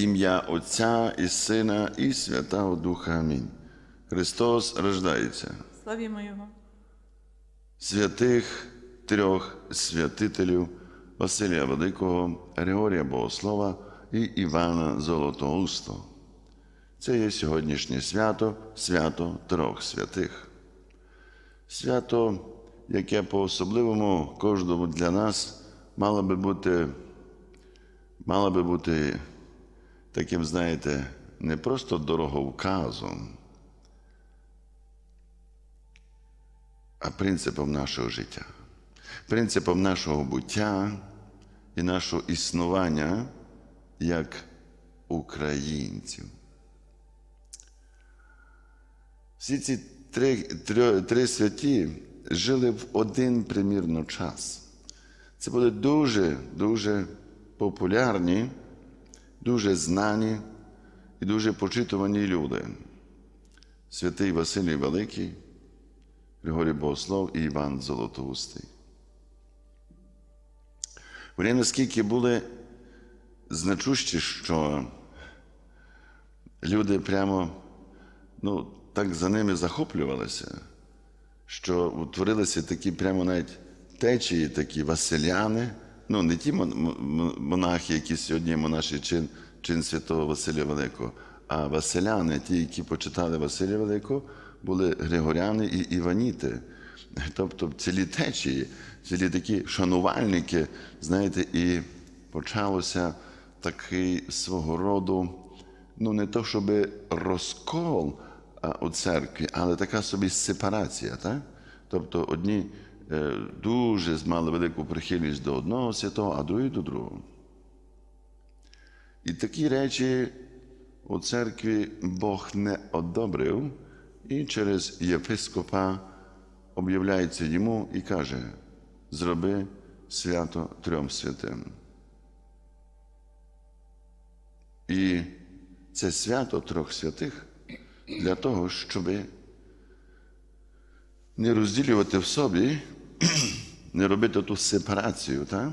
Ім'я Отця і Сина, і Святого Духа. Амінь. Христос рождається. Славімо Його. Святих трьох святителів Василія Великого, Григорія Богослова і Івана Золотоустого. Це є сьогоднішнє свято, свято трьох святих. Свято, яке по-особливому кожному для нас мало би бути, мало би бути таким, знаєте, не просто дороговказом, а принципом нашого життя, принципом нашого буття і нашого існування як українців. Всі ці три, три, три святі жили в один примірно час. Це були дуже, дуже популярні, дуже знані і дуже почитувані люди. Святий Василій Великий, Григорій Богослов і Іван Золотоустий. Вони наскільки були значущі, що люди прямо ну, так за ними захоплювалися, що утворилися такі прямо навіть течії, такі Василяни, ну не ті монахи, які сьогодні монаший чин, чин святого Василя Великого, а Василяни, ті, які почитали Василя Великого, були Григоряни і Іваніти. Тобто цілі течії, цілі такі шанувальники, знаєте, і почалося такий свого роду, ну не то щоб розкол у церкві, але така собі сепарація. Так? Тобто одні дуже мали велику прихильність до одного святого, а другі до другого. І такі речі у церкві Бог не одобрив, і через єпископа об'являється йому і каже: зроби свято трьом святим. І це свято трьох святих для того, щоб не розділювати в собі, не робити ту сепарацію, так?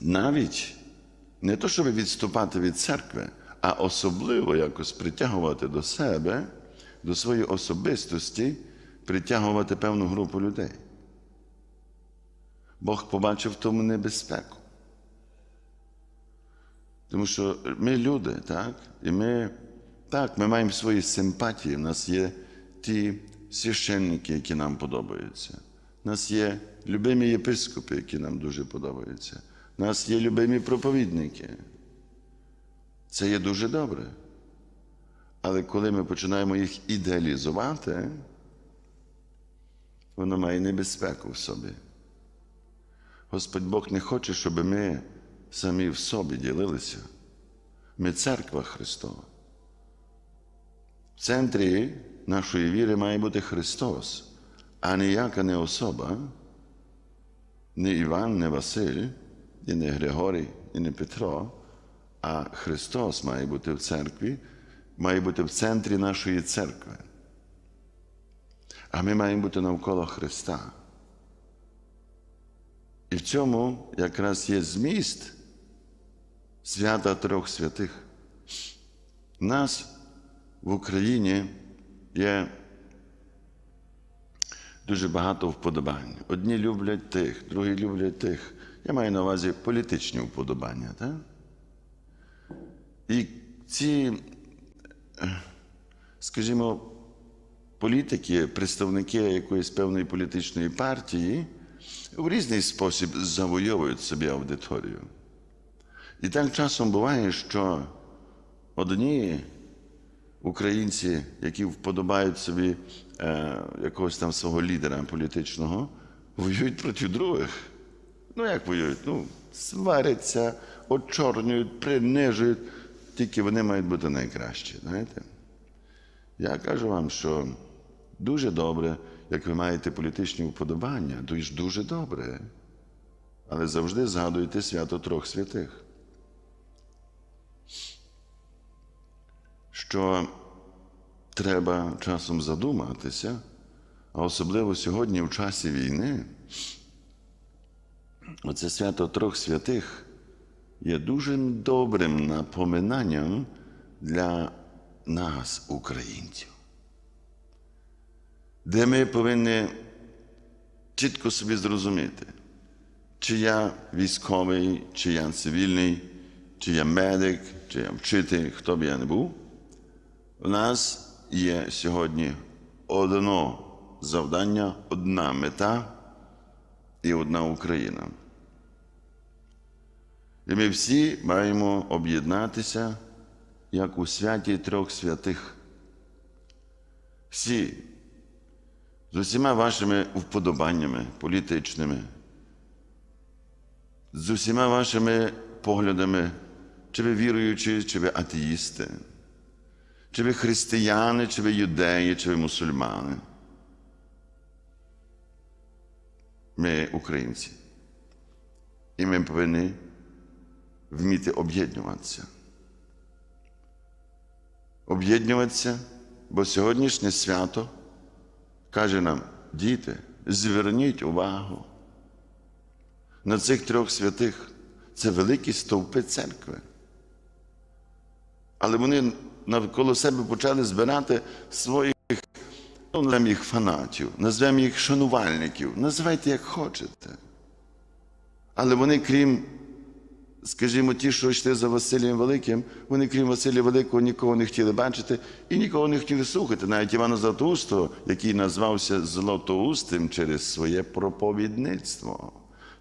навіть не то, щоб відступати від церкви, а особливо якось притягувати до себе, до своєї особистості, притягувати певну групу людей. Бог побачив в тому небезпеку. Тому що ми люди, так? І ми, так, ми маємо свої симпатії. У нас є ті священники, які нам подобаються. У нас є любимі єпископи, які нам дуже подобаються. У нас є любимі проповідники. Це є дуже добре. Але коли ми починаємо їх ідеалізувати, воно має небезпеку в собі. Господь Бог не хоче, щоб ми самі в собі ділилися. Ми церква Христова. В центрі нашої віри має бути Христос, а ніяка не особа, не Іван, не Василь, і не Григорій, і не Петро, а Христос має бути в церкві, має бути в центрі нашої церкви. А ми маємо бути навколо Христа. І в цьому якраз є зміст свята трьох святих. Нас в Україні є дуже багато вподобань. Одні люблять тих, другі люблять тих. Я маю на увазі політичні вподобання. Так? І ці, скажімо, політики, представники якоїсь певної політичної партії в різний спосіб завойовують собі аудиторію. І так часом буває, що одні українці, які вподобають собі е, якогось там свого лідера політичного, воюють проти других. Ну, як воюють? Ну, сваряться, очорнюють, принижують, тільки вони мають бути найкращі. Знаєте? Я кажу вам, що дуже добре, як ви маєте політичні вподобання, то ж дуже добре. Але завжди згадуйте свято трьох святих. Що треба часом задуматися, а особливо сьогодні, в часі війни, оце свято трьох святих є дуже добрим напоминанням для нас, українців, де ми повинні чітко собі зрозуміти, чи я військовий, чи я цивільний, чи я медик, чи я вчитель, хто б я не був. У нас є сьогодні одно завдання, одна мета і одна Україна. І ми всі маємо об'єднатися як у святі трьох святих. Всі з усіма вашими вподобаннями політичними, з усіма вашими поглядами, чи ви віруючі, чи ви атеїсти, чи ви християни, чи ви юдеї, чи ви мусульмани. Ми українці. І ми повинні вміти об'єднуватися. Об'єднуватися, бо сьогоднішнє свято каже нам, діти, зверніть увагу на цих трьох святих. Це великі стовпи церкви. Але вони навколо себе почали збирати своїх, ну, назвемо їх фанатів, назвемо їх шанувальників, називайте як хочете. Але вони, крім, скажімо, ті, що йшли за Василієм Великим, вони, крім Василія Великого, нікого не хотіли бачити і нікого не хотіли слухати. Навіть Івана Златоустого, який назвався Златоустим через своє проповідництво,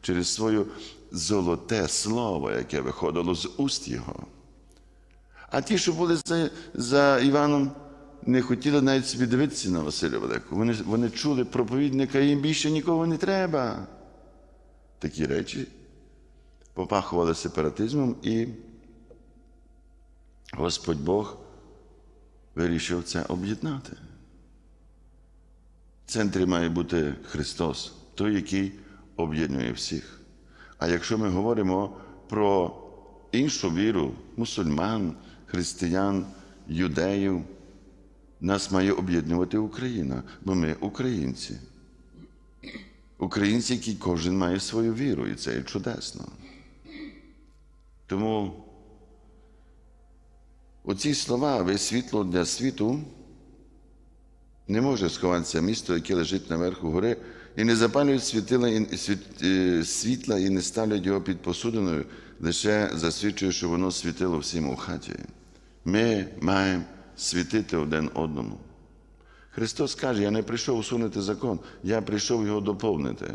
через своє золоте слово, яке виходило з уст його. А ті, що були за, за Іваном, не хотіли навіть собі дивитися на Василя Великого. Вони, вони чули проповідника, їм більше нікого не треба. Такі речі попахували сепаратизмом, і Господь Бог вирішив це об'єднати. В центрі має бути Христос, той, який об'єднує всіх. А якщо ми говоримо про іншу віру, мусульман, християн, юдеїв, нас має об'єднувати Україна, бо ми українці. Українці, які кожен має свою віру, і це є чудесно. Тому оці слова, ви світло для світу, не може сховатися місто, яке лежить наверху гори, і не запалюють світила, і, світ, е, світла і не ставлять його під посудиною, лише засвідчує, що воно світило всім у хаті. Ми маємо світити один одному. Христос каже, я не прийшов усунути закон, я прийшов його доповнити.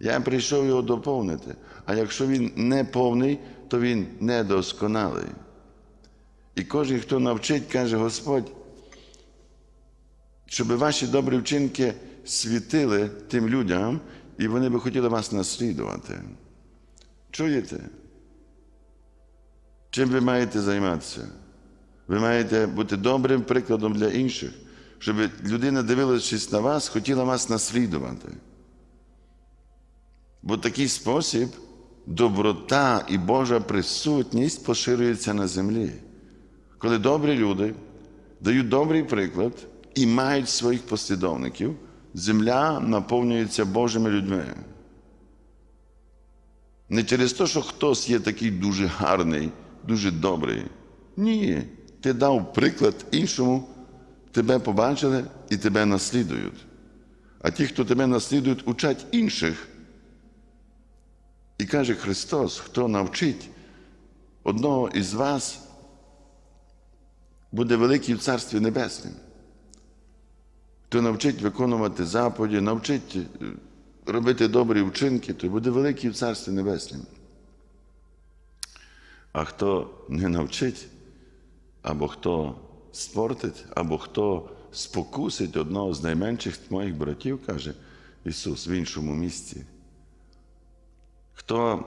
Я прийшов його доповнити. А якщо він не повний, то він недосконалий. І кожен, хто навчить, каже Господь, щоб ваші добрі вчинки світили тим людям, і вони би хотіли вас наслідувати. Чуєте? Чим ви маєте займатися? Ви маєте бути добрим прикладом для інших, щоб людина, дивилась на вас, хотіла вас наслідувати. Бо в такий спосіб доброта і Божа присутність поширюється на землі. Коли добрі люди дають добрий приклад і мають своїх послідовників, земля наповнюється Божими людьми. Не через те, що хтось є такий дуже гарний, дуже добрий. Ні, ти дав приклад іншому, тебе побачили і тебе наслідують. А ті, хто тебе наслідують, учать інших. І каже Христос, хто навчить одного із вас, буде великий в Царстві Небеснім. Хто навчить виконувати заповіді, навчить е, робити добрі вчинки, то буде великий в Царстві Небеснім. А хто не навчить, або хто спортить, або хто спокусить одного з найменших моїх братів, каже Ісус в іншому місці. Хто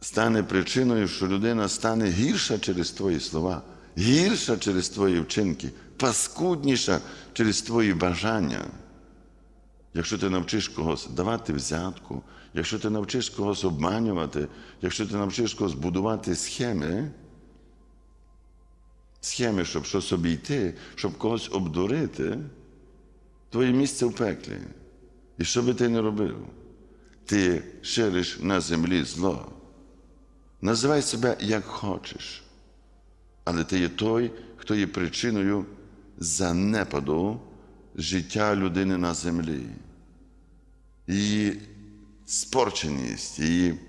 стане причиною, що людина стане гірша через твої слова, гірша через твої вчинки, паскудніша через твої бажання. Якщо ти навчиш когось давати взятку, якщо ти навчиш когось обманювати, якщо ти навчиш когось будувати схеми, схеми, щоб щось обійти, щоб когось обдурити, твоє місце в пеклі. І що би ти не робив? Ти шириш на землі зло. Називай себе як хочеш, але ти є той, хто є причиною занепаду життя людини на землі. Її спорченість, її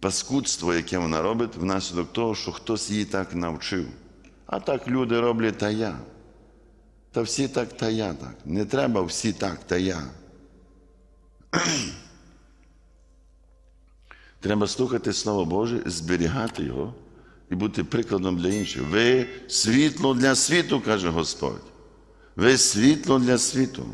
паскудство, яке вона робить, внаслідок того, що хтось її так навчив. А так люди роблять та я. Та всі так, та я так. Не треба всі так, та я. Треба слухати Слово Боже, зберігати його і бути прикладом для інших. Ви світло для світу, каже Господь. Ви світло для світу.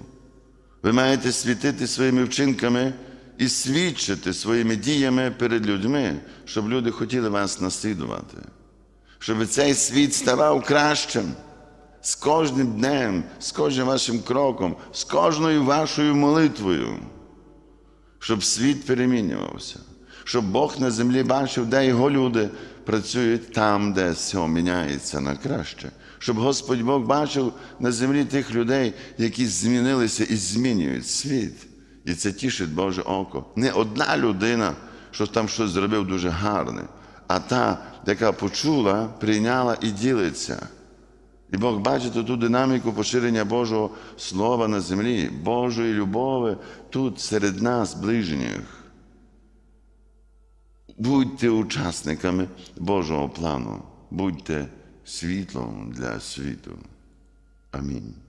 Ви маєте світити своїми вчинками і свідчити своїми діями перед людьми, щоб люди хотіли вас наслідувати, щоб цей світ ставав кращим з кожним днем, з кожним вашим кроком, з кожною вашою молитвою, щоб світ перемінювався, щоб Бог на землі бачив, де його люди працюють там, де все міняється на краще. Щоб Господь Бог бачив на землі тих людей, які змінилися і змінюють світ. І це тішить Боже око. Не одна людина, що там щось зробив дуже гарне, а та, яка почула, прийняла і ділиться. І Бог бачить ту динаміку поширення Божого Слова на землі, Божої любові тут серед нас, ближніх. Будьте учасниками Божого плану, будьте світлом для світу. Амінь.